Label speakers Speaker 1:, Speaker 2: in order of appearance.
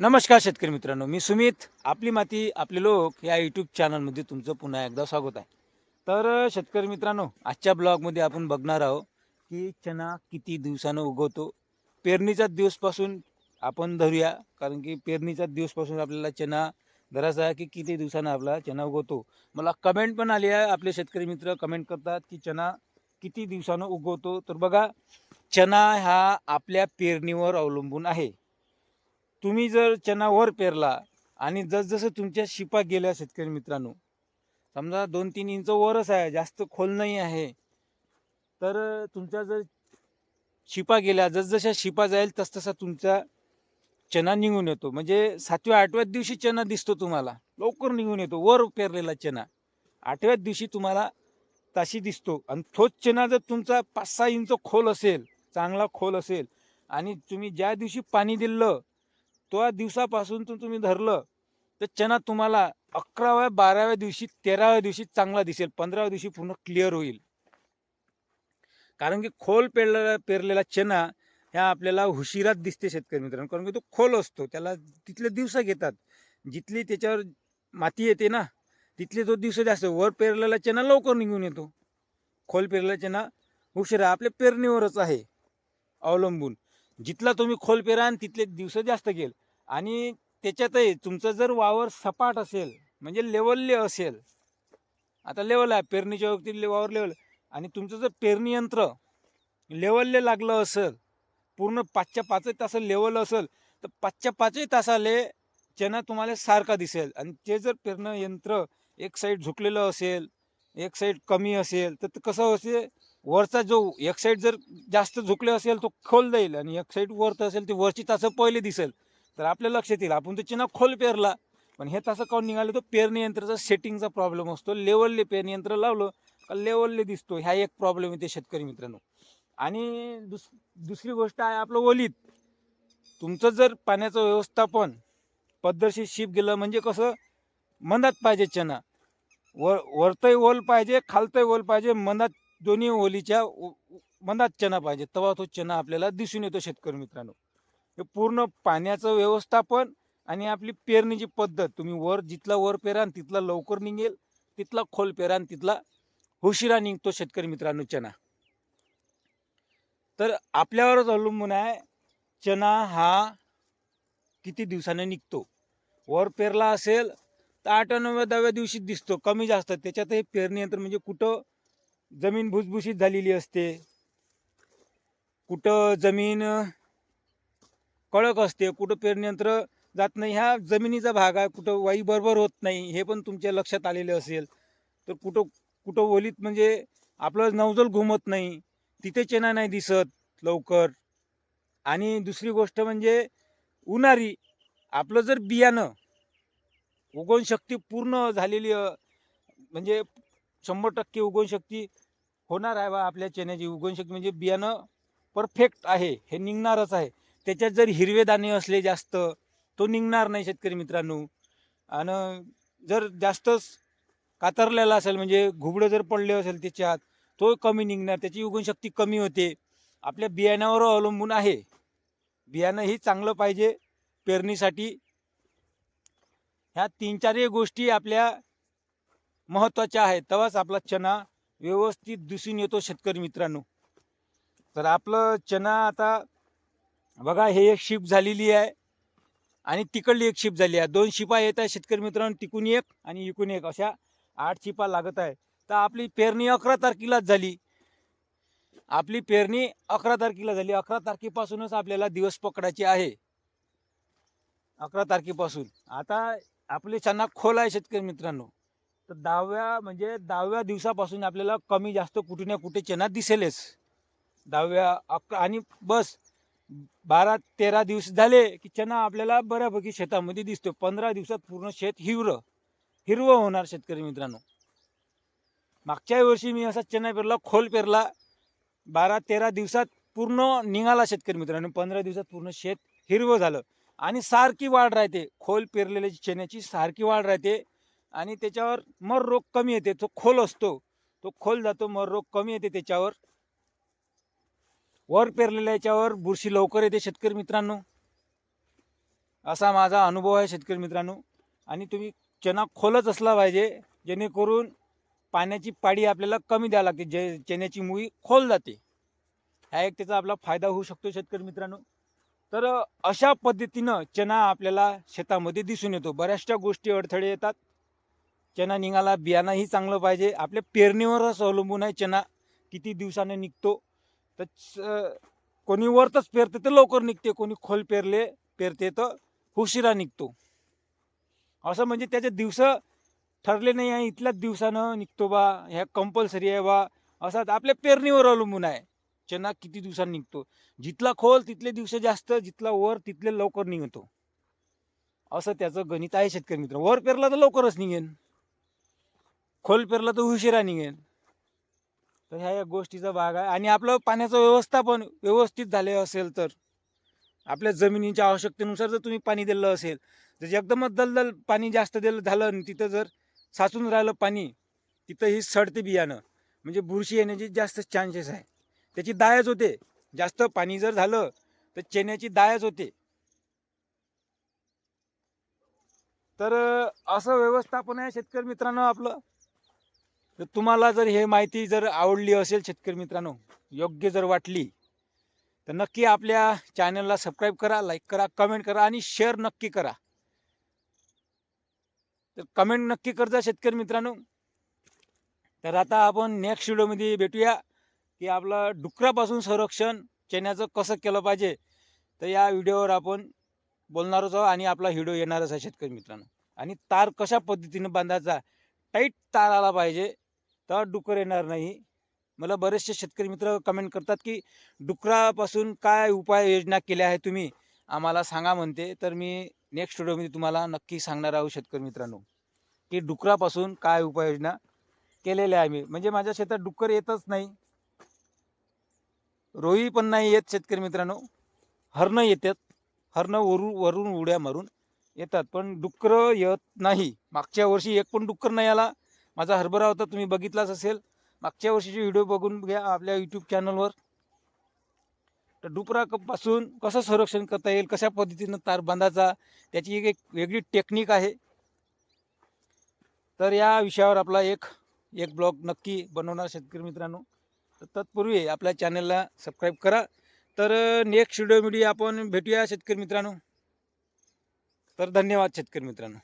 Speaker 1: नमस्कार शेतकरी मित्रांनो मी सुमित. आपली माती आपले लोक या यूट्यूब चॅनलमध्ये तुमचं पुन्हा एकदा स्वागत आहे. तर शेतकरी मित्रांनो आजच्या ब्लॉगमध्ये आपण बघणार आहोत की चना किती दिवसानं उगवतो? पेरणीच्या दिवसपासून आपण धरूया कारण की पेरणीच्या दिवसपासून आपल्याला चना धरायचा आहे की किती दिवसानं आपला चना उगवतो? मला कमेंट पण आली आहे आपले शेतकरी मित्र कमेंट करतात की चना किती दिवसानं उगवतो? तर बघा चना हा आपल्या पेरणीवर अवलंबून आहे. तुम्ही जर चना वर पेरला आणि जसजसं तुमच्या शिपा गेल्या शेतकरी मित्रांनो समजा दोन तीन इंच वरच आहे जास्त खोल नाही आहे तर तुमच्या जर शिपा गेल्या जसजशा शिपा जाईल तसतसा तुमचा चना निघून येतो. म्हणजे सातव्या आठव्या दिवशी चना दिसतो तुम्हाला. लवकर निघून येतो. वर पेरलेला चना आठव्या दिवशी तुम्हाला ताशी दिसतो. आणि तोच चना जर तुमचा पाच सहा इंच खोल असेल चांगला खोल असेल आणि तुम्ही ज्या दिवशी पाणी दिलं त्या दिवसापासून तुम्ही धरलं तर चना तुम्हाला अकराव्या बाराव्या दिवशी तेराव्या दिवशी चांगला दिसेल. पंधराव्या दिवशी पूर्ण क्लिअर होईल. कारण की खोल पेरलेला पेरलेला चना ह्या आपल्याला हुशिरात दिसते शेतकरी मित्रांनो. कारण की तो खोल असतो. त्याला तिथले दिवस घेतात. जिथली त्याच्यावर माती येते ना तिथले तो दिवस जास्त. वर पेरलेला चना लवकर निघून येतो. खोल पेरलेला चना उशिरा आपल्या पेरणीवरच आहे. अवलंबून. जिथला तुम्ही खोल पेरा आणि तिथले दिवस जास्त घेईल आणि त्याच्यातही तुमचं जर वावर सपाट असेल म्हणजे लेवलले असेल आता लेवल आहे पेरणीच्या वक्ती वावर लेवल आणि तुमचं जर पेरणी यंत्र लेवलले लागलं असेल पूर्ण पाचच्या पाचही तास लेवल असेल तर पाचच्या पाचही तासाले चना तुम्हाला सारखा दिसेल. आणि ते जर पेरणं यंत्र एक साईड झुकलेलं असेल एक साईड कमी असेल तर ते कसं असेल वरचा जो एक साईड जर जास्त झुकले असेल तो खोल जाईल आणि एक साईड वरचं असेल ते वरची तासं पहिले दिसेल. तर आपल्या लक्षात येईल. आपण तो चिना खोल पेरला. पण हे तासं काऊन निघालं तो पेरणी यंत्राचा सेटिंगचा प्रॉब्लेम असतो. लेवलले पेरणी यंत्र लावलं का लेवलले दिसतो. ह्या एक प्रॉब्लेम येते शेतकरी मित्रांनो. आणि दुस दुसरी गोष्ट आहे आपलं ओलीत. तुमचं जर पाण्याचं व्यवस्थापन पद्धतशीर शिप गेलं म्हणजे कसं? मंदात पाहिजे चना वर वरतही ओल पाहिजे खालतही ओल पाहिजे मंदात दोन्ही ओलीच्या मनात चना पाहिजे. तेव्हा तो चना आपल्याला दिसून येतो शेतकरी मित्रांनो. हे पूर्ण पाण्याचं व्यवस्थापन आणि आपली पेरणीची पद्धत तुम्ही वर जिथला वर पेरा तिथला लवकर निघेल तिथला खोल पेरा तिथला हुशिरा निघतो शेतकरी मित्रांनो चना तर आपल्यावरच अवलंबून आहे चना हा किती दिवसाने निघतो? वर पेरला असेल तर आठ नव्या दहाव्या दिवशी दिसतो कमी जास्त. त्याच्यात हे पेरणी यंत्र म्हणजे कुठं जमीन भुसभुशीत झालेली असते. कुठं जमीन कळक कडक असते कुठं पेरणीयंत्र जात नाही ह्या जमिनीचा भाग आहे. कुठं वाई बरोबर होत नाही हे पण तुमच्या लक्षात आलेले असेल. तर कुठं कुठं ओलीत म्हणजे आपलं नवजल घुमत नाही तिथे चेना नाही दिसत लवकर. आणि दुसरी गोष्ट म्हणजे उन्हारी आपलं जर बियाणं उगवण शक्ती पूर्ण झालेली म्हणजे शंभर टक्के उगवण शक्ती होणार आहे बा आपल्या चण्याची उगवण शक्ती म्हणजे बियाणं परफेक्ट आहे. हे निघणारच आहे. त्याच्यात जर हिरवे दाणे असले जास्त तो निघणार नाही शेतकरी मित्रांनो. आणि जर जास्तच कातरलेला असेल म्हणजे घुबडं जर पडले असेल त्याच्यात तो कमी निघणार. त्याची उगवण शक्ती कमी होते. आपल्या बियाण्यावर अवलंबून आहे. बियाणं ही चांगलं पाहिजे पेरणीसाठी. ह्या तीन चारही गोष्टी आपल्या महत्त्वाच्या आहेत तेव्हाच आपला चना व्यवस्थित दिसून येतो शेतकरी मित्रांनो. तर आपलं चना आता बघा हे एक शिप झालेली आहे आणि तिकडली एक शिप झाली आहे. दोन शिपा येत आहे शेतकरी मित्रांनो तिकून एक आणि इकून एक. अशा आठ शिपा लागत आहे. तर आपली पेरणी अकरा तारखेलाच झाली. आपली पेरणी अकरा तारखेला झाली. अकरा तारखेपासूनच आपल्याला दिवस पकडायचे आहे. अकरा तारखेपासून. आता आपले चना खोल आहे शेतकरी मित्रांनो. तर दहाव्या म्हणजे दहाव्या दिवसापासून आपल्याला कमी जास्त कुठे ना कुठे चना दिसेलच. दहाव्या अकरा आणि बस बारा तेरा दिवस झाले की चना आपल्याला बऱ्यापैकी शेतामध्ये दिसतो पंधरा दिवसात पूर्ण शेत हिरवं हिरवं होणार शेतकरी मित्रांनो. मागच्या वर्षी मी असा चना पेरला खोल पेरला. बारा तेरा दिवसात पूर्ण निघाला शेतकरी मित्रांनो. पंधरा दिवसात पूर्ण शेत हिरवं झालं. आणि सारखी वाढ राहते. खोल पेरलेल्या चण्याची सारखी वाढ राहते. आणि त्याच्यावर मर रोग कमी येते. तो खोल असतो. तो खोल जातो मर रोग कमी येते त्याच्यावर. वर पेरलेल्या याच्यावर बुरशी लवकर येते शेतकरी मित्रांनो. असा माझा अनुभव आहे शेतकरी मित्रांनो. आणि तुम्ही चना खोलच असला पाहिजे जेणेकरून पाण्याची पाडी आपल्याला कमी द्यावी लागते. जे चण्याची मुळी खोल जाते. हा एक त्याचा आपला फायदा होऊ शकतो शेतकरी मित्रांनो. तर अशा पद्धतीनं चना आपल्याला शेतामध्ये दिसून येतो. बऱ्याचशा गोष्टी अडथळे येतात. चना निघाला बियाणंही चांगलं पाहिजे. आपल्या पेरणीवरच अवलंबून आहे चना किती दिवसाने निघतो. तर कोणी वरतच पेरते तर लवकर निघते. कोणी खोल पेरले पेरते तर उशिरा निघतो. असं म्हणजे त्याचे दिवस ठरले नाही आहे इथल्याच दिवसानं निघतो बा. ह्या कंपल्सरी आहे बा. असं आपल्या पेरणीवर अवलंबून आहे. चना किती दिवसांनी निघतो. जिथला खोल तिथले दिवस जास्त जिथला वर तिथले लवकर निघतो. असं त्याचं गणित आहे शेतकरी मित्र. वर पेरला तर लवकरच निघेन. खोल पेरला तर उशिरा निघेल तर ह्या या गोष्टीचा भाग आहे. आणि आपलं पाण्याचं व्यवस्थापन व्यवस्थित झाले असेल तर आपल्या जमिनीच्या आवश्यकतेनुसार जर तुम्ही पाणी दिलं असेल जर एकदमच दलदल पाणी जास्त दिलं झालं आणि तिथं जर साचून राहिलं पाणी तिथं ही सडते बियाणं. म्हणजे बुरशी येण्याचे जास्त चान्सेस आहे. त्याची दायच होते. जास्त पाणी जर झालं तर चेन्याची दायच होते. तर असं व्यवस्थापन आहे शेतकरी मित्रांनो आपलं. तर तुम्हाला जर हे माहिती जर आवडली असेल शेतकरी मित्रांनो योग्य जर वाटली तर नक्की आपल्या चॅनलला सबस्क्राईब करा लाईक करा कमेंट करा आणि शेअर नक्की करा. तर कमेंट नक्की करजा शेतकरी मित्रांनो. तर आता आपण नेक्स्ट व्हिडिओमध्ये भेटूया की आपलं डुकरापासून संरक्षण चण्याचं कसं केलं पाहिजे तर या व्हिडिओवर आपण बोलणारच आहोत आणि आपला व्हिडिओ येणारच आहे शेतकरी मित्रांनो. आणि तार कशा पद्धतीनं बांधायचा टाईट तार आला पाहिजे तर डुकर येणार नाही. मला बरेचसे शेतकरी मित्र कमेंट करतात की डुकरापासून काय उपाययोजना केल्या आहे तुम्ही? आम्हाला सांगा म्हणते. तर मी नेक्स्ट व्हिडिओमध्ये तुम्हाला नक्की सांगणार आहोत शेतकरी मित्रांनो की डुकरापासून काय उपाययोजना केलेल्या आहे मी म्हणजे माझ्या शेतात डुक्कर येतच नाही. रोही पण नाही येत शेतकरी मित्रांनो. हरणं येतात. हरणं वरून वरून उड्या मारून येतात. पण डुक्कर येत नाही. मागच्या वर्षी एक पण डुक्कर नाही आला. माझा हरभरा होता तुम्ही बघितलाच असेल. मागच्या वर्षीचे व्हिडिओ बघून घ्या आपल्या यूट्यूब चॅनलवर तर डुकरापासून कसं संरक्षण करता येईल कशा पद्धतीनं तार बांधायचा त्याची एक एक वेगळी टेक्निक आहे. तर या विषयावर आपला एक एक ब्लॉग नक्की बनवणार शेतकरी मित्रांनो. तर तत्पूर्वी आपल्या चॅनलला सबस्क्राईब करा. तर नेक्स्ट व्हिडिओमध्ये आपण भेटूया शेतकरी मित्रांनो. तर धन्यवाद शेतकरी मित्रांनो.